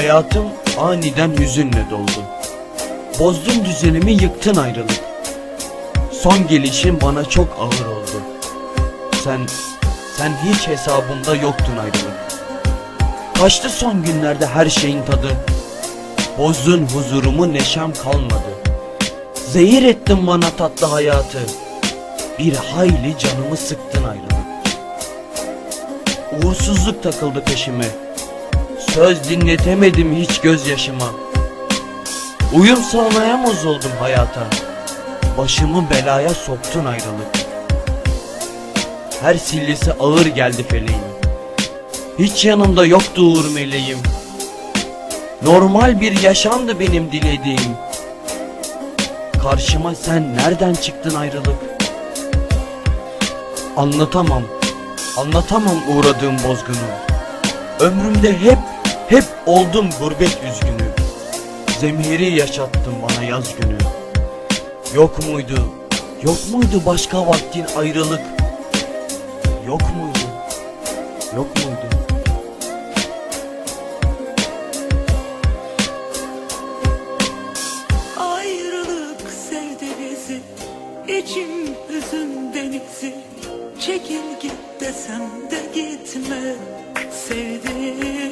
Hayatım aniden hüzünle doldu. Bozdun düzenimi yıktın ayrılık. Son gelişin bana çok ağır oldu. Sen, sen hiç hesabımda yoktun ayrılık. Kaçtı son günlerde her şeyin tadı. Bozdun huzurumu neşem kalmadı. Zehir ettin bana tatlı hayatı. Bir hayli canımı sıktın ayrılık. Uğursuzluk takıldı peşime. Söz dinletemedim hiç gözyaşıma. Uyum sağlayamaz oldum hayata. Başımı belaya soktun ayrılık. Her sillesi ağır geldi feleğim. Hiç yanımda yoktu uğur meleğim. Normal bir yaşamdı benim dilediğim. Karşıma sen nereden çıktın ayrılık? Anlatamam, anlatamam uğradığım bozgunu. Ömrümde hep, hep oldum gurbet üzgünü. Zemheri yaşattın bana yaz günü. Yok muydu, yok muydu başka vaktin ayrılık? Yok muydu, yok muydu? Ayrılık sevdi bizi, içim hüzün denizi. Çekil git desem de gitme sevdim.